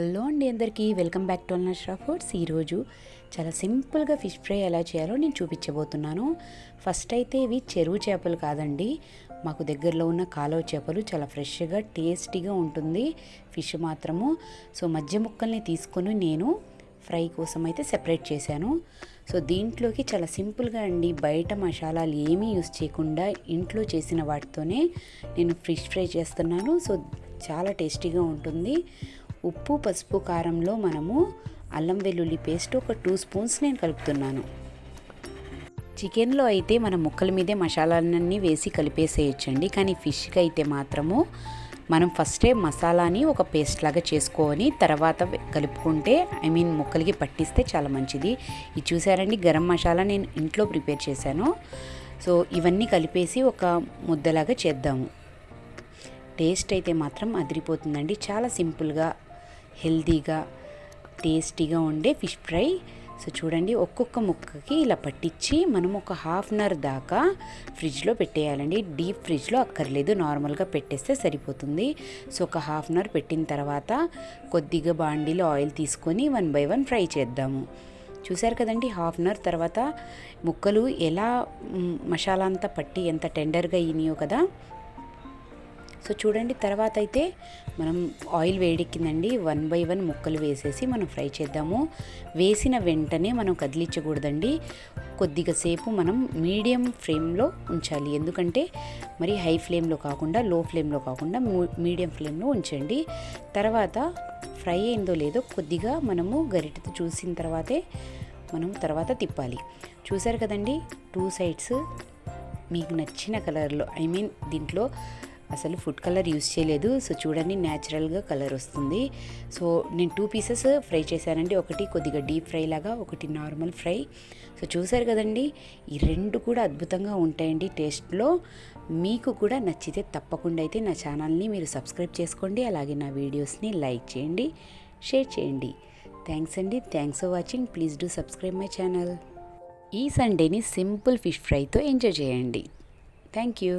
Hello అండి అందరికీ. Welcome back to Alnashra foods. ఈరోజు చాలా సింపుల్గా ఫిష్ ఫ్రై ఎలా చేయాలో నేను చూపించబోతున్నాను. ఫస్ట్ అయితే ఇవి చెరువు చేపలు కాదండి. మాకు దగ్గరలో ఉన్న కాలువ చేపలు చాలా ఫ్రెష్గా టేస్టీగా ఉంటుంది. ఫిష్ మాత్రము. సో మధ్య ముక్కల్ని తీసుకొని నేను ఫ్రై కోసం అయితే సెపరేట్ చేశాను. సో దీంట్లోకి చాలా సింపుల్గా అండి. బయట మసాలాలు ఏమీ యూస్ చేయకుండా ఇంట్లో చేసిన వాటితోనే నేను ఫిష్ ఫ్రై చేస్తున్నాను. సో చాలా టేస్టీగా ఉంటుంది. ఉప్పు పసుపు కారంలో మనము అల్లం వెల్లుల్లి పేస్ట్ ఒక టూ స్పూన్స్ నేను కలుపుతున్నాను. చికెన్లో అయితే మనం ముక్కల మీదే మసాలాలన్నీ వేసి కలిపేసేయచ్చండి. కానీ ఫిష్కి అయితే మాత్రము మనం ఫస్టే మసాలాని ఒక పేస్ట్ లాగా చేసుకొని తర్వాత కలుపుకుంటే ఐ మీన్ ముక్కలకి పట్టిస్తే చాలా మంచిది. ఇది చూసారండి? గరం మసాలా నేను ఇంట్లో ప్రిపేర్ చేశాను. సో ఇవన్నీ కలిపేసి ఒక ముద్దలాగా చేద్దాము. టేస్ట్ అయితే మాత్రం అదిరిపోతుందండి. చాలా సింపుల్గా హెల్తీగా టేస్టీగా ఉండే ఫిష్ ఫ్రై. సో చూడండి ఒక్కొక్క ముక్కకి ఇలా పట్టించి మనం ఒక హాఫ్ అన్ అవర్ దాకా ఫ్రిడ్జ్లో పెట్టేయాలండి. డీప్ ఫ్రిడ్జ్లో అక్కర్లేదు నార్మల్గా పెట్టేస్తే సరిపోతుంది. సో ఒక హాఫ్ అన్ అవర్ పెట్టిన తర్వాత కొద్దిగా బాండీలో ఆయిల్ తీసుకొని వన్ బై వన్ ఫ్రై చేద్దాము. చూశారు కదండి హాఫ్ అన్ అవర్ తర్వాత ముక్కలు ఎలా మసాలా అంతా పట్టి ఎంత టెండర్గా అయినాయో కదా? సో చూడండి తర్వాత అయితే మనం ఆయిల్ వేడెక్కిందండి. వన్ బై వన్ ముక్కలు వేసేసి మనం ఫ్రై చేద్దాము. వేసిన వెంటనే మనం కదిలించకూడదండి. కొద్దిగా సేపు మనం మీడియం ఫ్లేమ్లో ఉంచాలి. ఎందుకంటే మరి హై ఫ్లేమ్లో కాకుండా లో ఫ్లేమ్లో కాకుండా మీడియం ఫ్లేమ్లో ఉంచండి. తర్వాత ఫ్రై అయిందో లేదో కొద్దిగా మనము గరిటతో చూసిన తర్వాతే మనం తర్వాత తిప్పాలి. చూసారు కదండి? టూ సైడ్స్ మీకు నచ్చిన కలర్లో ఐ మీన్ దీంట్లో అసలు ఫుడ్ కలర్ యూస్ చేయలేదు. సో చూడండి న్యాచురల్గా కలర్ వస్తుంది. సో నేను టూ పీసెస్ ఫ్రై చేశానండి. ఒకటి కొద్దిగా డీప్ ఫ్రై లాగా ఒకటి నార్మల్ ఫ్రై సో చూసారు కదండి ఈ రెండు కూడా అద్భుతంగా ఉంటాయండి టేస్ట్లో మీకు కూడా నచ్చితే తప్పకుండా అయితే నా ఛానల్ని మీరు సబ్స్క్రైబ్ చేసుకోండి. అలాగే నా వీడియోస్ని లైక్ చేయండి షేర్ చేయండి. థ్యాంక్స్ అండి. Thanks for watching please do subscribe my channel ఈ సండేని సింపుల్ ఫిష్ ఫ్రైతో ఎంజాయ్ చేయండి. Thank you